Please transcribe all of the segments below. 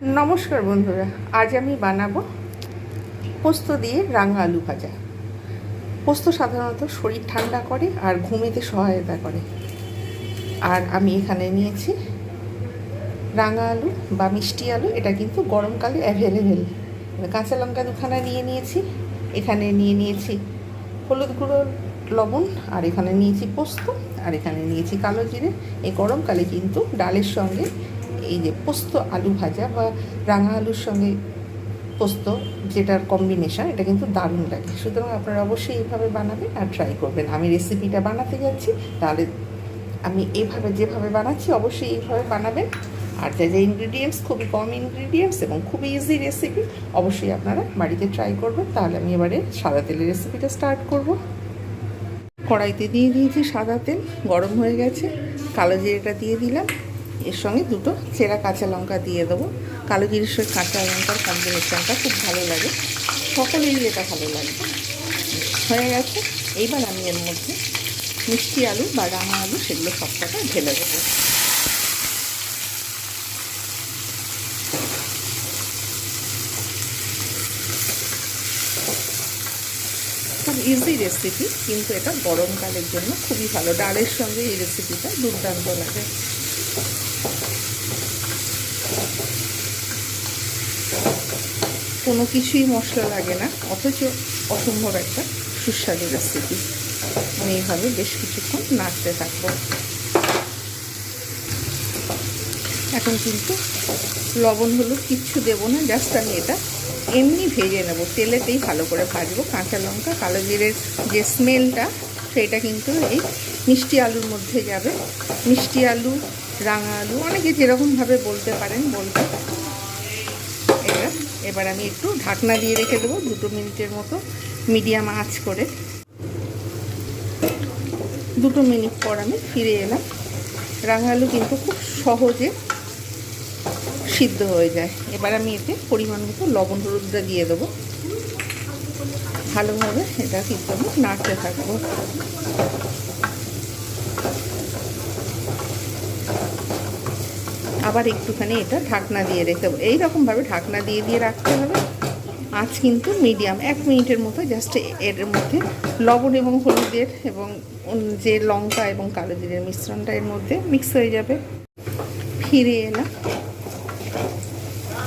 নমস্কার বন্ধুরা, আজ আমি বানাবো পোস্ত দিয়ে রাঙা আলু ভাজা। পোস্ত সাধারণত শরীর ঠান্ডা করে আর ঘুমেতে সহায়তা করে। আর আমি এখানে নিয়েছি রাঙা আলু বা মিষ্টি আলু, এটা কিন্তু গরমকালে অ্যাভেলেবেল কাঁচা লঙ্কা দুখানা নিয়ে নিয়েছি, এখানে নিয়ে নিয়েছি হলুদ গুঁড়ো, লবণ, আর এখানে নিয়েছি পোস্ত, আর এখানে নিয়েছি কালো জিরে। এই গরমকালে কিন্তু ডালের সঙ্গে এই যে পোস্ত আলু ভাজা বা রাঙা আলুর সঙ্গে পোস্ত, যেটার কম্বিনেশন এটা কিন্তু দারুণ লাগে। সুতরাং আপনারা অবশ্যই এইভাবে বানাবেন আর ট্রাই করবেন। আমি রেসিপিটা বানাতে যাচ্ছি, তাহলে আমি এইভাবে যেভাবে বানাচ্ছি, অবশ্যই এইভাবে বানাবেন। আর যা যা ইনগ্রিডিয়েন্টস খুবই কম ইনগ্রিডিয়েন্টস এবং খুবই ইজি রেসিপি অবশ্যই আপনারা বাড়িতে ট্রাই করবেন। তাহলে আমি এবারে সাদা তেলের রেসিপিটা স্টার্ট করব। কড়াইতে দিয়ে দিয়েছি সাদা তেল, গরম হয়ে গেছে। কালো জিরেটা দিয়ে দিলাম। এর সঙ্গে দুটো চেরা কাঁচা লঙ্কা দিয়ে দেবো। কালো সঙ্গে কাঁচা লঙ্কার কম্বিনেশনটা খুব ভালো লাগে। সকলেরই এটা ভালো লাগবে হয়ে গেছে। এইবার আমি এর মধ্যে মিষ্টি আলু বা রাঙা আলু সেগুলো সবকটা ঢেলে দেবো। খুব ইজি রেসিপি কিন্তু এটা গরমকালের জন্য খুবই ভালো। ডালের সঙ্গে এই রেসিপিটা দুর্দান্ত লাগে। কোনো কিছুই মশলা লাগে না, অথচ অসম্ভব একটা সুস্বাদু রেসিপি আমি এইভাবে বেশ কিছুক্ষণ নাড়তে থাকব। এখন কিন্তু লবণ, হলুদ কিচ্ছু দেবো না জাস্ট আমি এটা এমনি ভেজে নেব। তেলেতেই ভালো করে ভাজবো, কাঁচা লঙ্কা, কালো জিরের যে স্মেলটা সেটা কিন্তু এই মিষ্টি আলুর মধ্যে যাবে। মিষ্টি আলু, রাঙা আলু, অনেকে যেরকমভাবে বলতে পারেন, বলতে এবার আমি একটু ঢাকনা দিয়ে রেখে দেবো দুটো মিনিটের মতো, মিডিয়াম আঁচ করে। দুটো মিনিট পর আমি ফিরে এলাম। রাঙা আলু কিন্তু খুব সহজে সিদ্ধ হয়ে যায়। এবার আমি এতে পরিমাণ মতো লবণ হলুদটা দিয়ে দেবো। ভালোভাবে এটা কিন্তু আমি নাড়তে থাকব। আবার একটুখানি এটা ঢাকনা দিয়ে রেখে দেবো। এইরকমভাবে ঢাকনা দিয়ে দিয়ে রাখতে হবে। আঁচ কিন্তু মিডিয়াম, এক মিনিটের মতো জাস্ট এর মধ্যে লবণ এবং হলুদের এবং যে লঙ্কা এবং কালো জিরের মিশ্রণটা এর মধ্যে মিক্স হয়ে যাবে। ফিরে এলাম।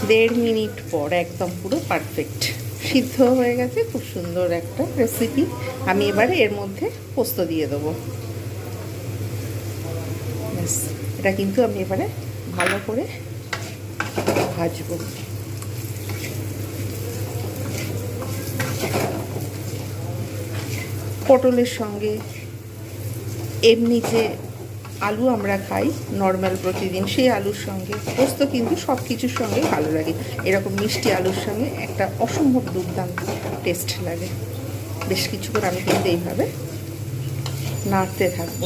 দেড় মিনিট পর একদম পুরো পারফেক্ট সিদ্ধ হয়ে গেছে, খুব সুন্দর একটা রেসিপি আমি এবারে এর মধ্যে পোস্ত দিয়ে দেবো। এটা কিন্তু আমি এবারে ভালো করে ভাজবো। পটলের সঙ্গে এমনি যে আলু আমরা খাই নর্মাল প্রতিদিন, সেই আলুর সঙ্গে পোস্ত কিন্তু সব কিছুর সঙ্গে ভালো লাগে। এরকম মিষ্টি আলুর সঙ্গে একটা অসম্ভব দুর্দান্ত টেস্ট লাগে। বেশ কিছুক্ষণ আমি কিন্তু এইভাবে নাড়তে থাকব।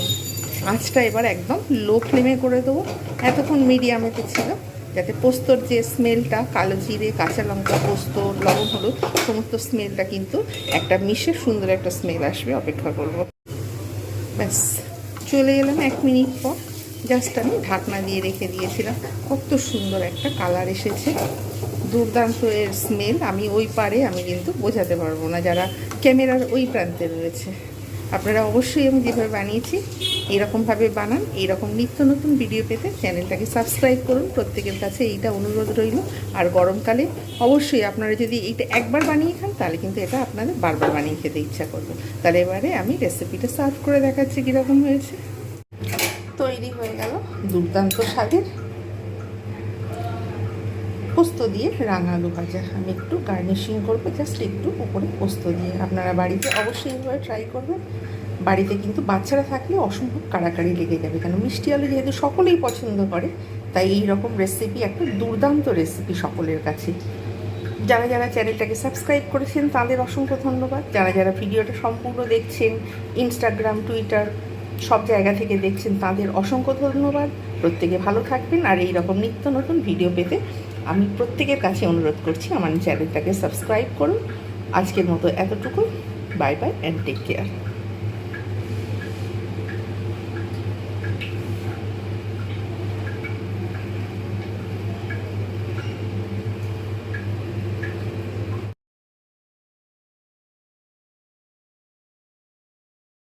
আঁচটা এবার একদম লো ফ্লেমে করে দেবো। এতক্ষণ মিডিয়ামেতে ছিল, যাতে পোস্তর যে স্মেলটা কালো জিরে, কাঁচা লঙ্কা পোস্ত, লবণ, হলুদ, সমস্ত স্মেলটা কিন্তু একটা মিশে সুন্দর একটা স্মেল আসবে, অপেক্ষা করব। ব্যাস, চলে এলাম এক মিনিট পর। জাস্ট আমি ঢাকনা দিয়ে রেখে দিয়েছিলাম। কত সুন্দর একটা কালার এসেছে। দুর্দান্ত এর স্মেল আমি ওই পারে আমি কিন্তু বোঝাতে পারব না, যারা ক্যামেরার ওই প্রান্তে রয়েছে। আপনারা অবশ্যই আমি যেভাবে বানিয়েছি এইরকমভাবে বানান, এইরকম নিত্য নতুন ভিডিও পেতে চ্যানেলটাকে সাবস্ক্রাইব করুন। প্রত্যেকের কাছে এইটা অনুরোধ রইল। আর গরমকালে অবশ্যই আপনারা যদি এইটা একবার বানিয়ে খান, তাহলে কিন্তু এটা আপনাদের বারবার বানিয়ে খেতে ইচ্ছা করবে। তাহলে এবারে আমি রেসিপিটা সার্ভ করে দেখাচ্ছি কীরকম হয়েছে। তৈরি হয়ে গেল দুর্দান্ত স্বাদের পোস্ত দিয়ে রাঙা আলু ভাজা। আমি একটু গার্নিশিং করব জাস্ট একটু উপরে পোস্ত দিয়ে। আপনারা বাড়িতে অবশ্যই এইভাবে ট্রাই করবেন। বাড়িতে কিন্তু বাচ্চারা থাকলে অসম্ভব কাড়াকাড়ি লেগে যাবে। কেন, মিষ্টি আলু যেহেতু সকলেই পছন্দ করে, তাই এই রকম রেসিপি একটা দুর্দান্ত রেসিপি সকলের কাছে। যারা যারা চ্যানেলটাকে সাবস্ক্রাইব করেছেন, তাদের অসংখ্য ধন্যবাদ। যারা যারা ভিডিওটা সম্পূর্ণ দেখছেন ইনস্টাগ্রাম টুইটার সব জায়গা থেকে দেখছেন, তাদের অসংখ্য ধন্যবাদ। প্রত্যেকে ভালো থাকবেন, আর এই রকম নিত্য নতুন ভিডিও পেতে আমি প্রত্যেকের কাছে অনুরোধ করছি আমার চ্যানেলটাকে সাবস্ক্রাইব করুন। আজকের মতো এতটুকু bye bye and take care